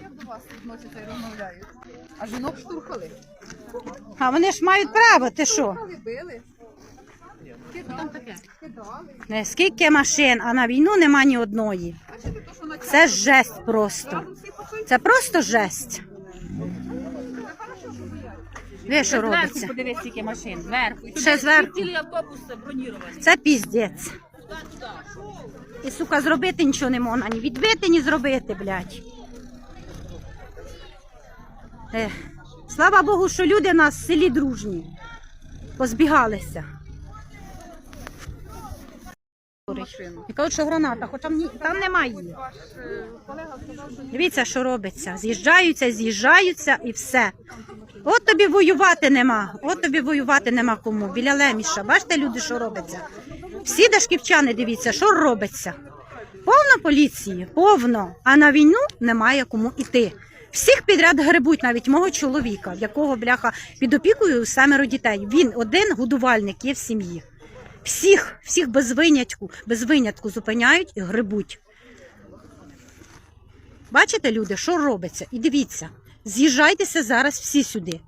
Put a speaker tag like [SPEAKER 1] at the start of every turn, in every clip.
[SPEAKER 1] Як до вас відносяться і розмовляють? А жінок штурхали?
[SPEAKER 2] А вони ж мають право, ти що?
[SPEAKER 1] Штурхали, били.
[SPEAKER 2] Не, Скільки машин, а на війну нема ні одної. Це жесть просто. Це просто жесть. Ви що робиться?
[SPEAKER 3] Подивись, скільки машин, зверху.
[SPEAKER 2] Ще зверху. Це піздець. І, сука, зробити нічого не можна, ні відбити, ні зробити, блядь. Ех. Слава Богу, що люди в нас в селі дружні. Позбігалися.
[SPEAKER 1] Машину.
[SPEAKER 2] І кажуть, що граната, хоча там, ні- там немає її. Дивіться, що робиться. З'їжджаються, з'їжджаються і все. От тобі воювати нема. От тобі воювати нема кому. Біля леміша. Бачите, люди, що робиться? Всі дашківчани, дивіться, що робиться. Повно поліції, повно. А на війну немає кому йти. Всіх підряд грибуть, навіть мого чоловіка, в якого бляха під опікою семеро дітей. Він один годувальник є в сім'ї. Всіх, всіх без винятку, без винятку зупиняють і грибуть. Бачите, люди, що робиться? І дивіться, з'їжджайтеся зараз всі сюди.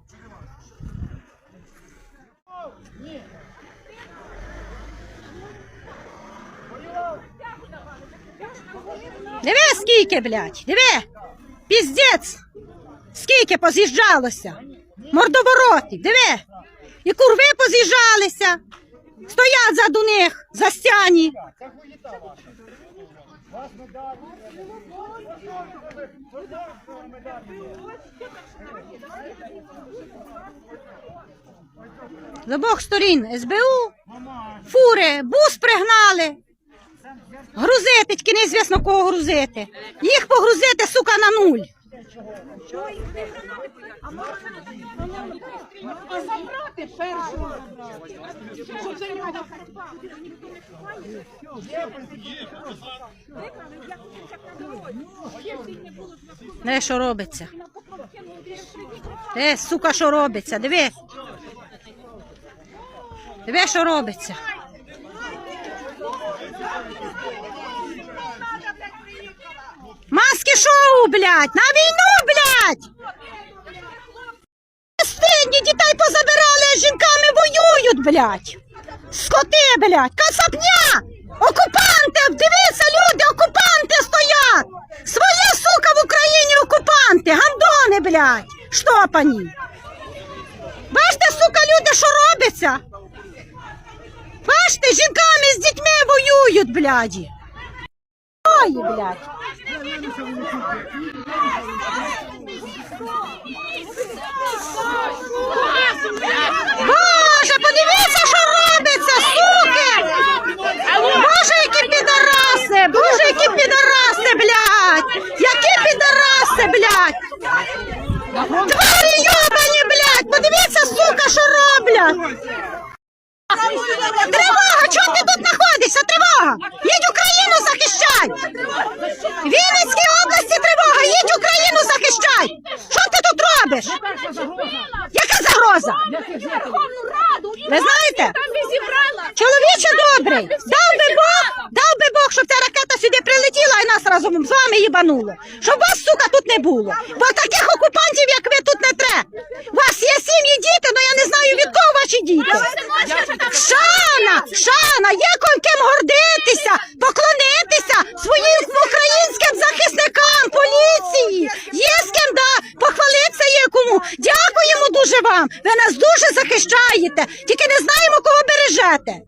[SPEAKER 2] Диви, скільки, блядь, диви! Піздець! Скільки поз'їжджалося! Мордовороти, диви! І курви поз'їжджалися! Стоять заду них, застяні. З обох сторін СБУ, фури, бус пригнали. Грузити, тільки неізвісно кого грузити. Їх погрузити, сука, на нуль. Не, що робиться? Де, сука, що робиться? Диви. Диви, що робиться. Шоу, блядь! На війну, блядь! Стидні дітей позабирали, а жінками воюють, блядь! Скоти, блядь! Кацапня! Окупанти! Дивіться, люди, окупанти стоять! Свої, сука, в Україні окупанти! Гандони, блядь! Штопані! Бачите, сука, люди, що робиться? Бачите, жінками з дітьми воюють, бляді! Ой, блядь! Боже, подивіться, що робиться, суки! Боже, які підараси! Боже, які підараси, блядь! Які підараси, блядь! Тварі йобані, блядь! Подивіться, сука, що роблять! Тривога! Чого ти тут знаходишся? Тривога! Їдь Україну захищай! Вінницькій області тривога! Їдь Україну захищай! Що ти тут робиш? Яка загроза? Верховну Раду Ви знаєте? Чоловіче добрий, дав би Бог, дав би Бог, щоб ця ракета сюди прилетіла і нас разом з вами їбануло. Щоб вас, сука, тут не було. Бо таких окупантів, як ви, тут не тре. У вас є сім'ї діти, але я не знаю від кого ваші діти. Шана, шана, є ким гордитися, поклонитися своїм дуже вам. Ви нас дуже захищаєте. Тільки не знаємо, кого бережете.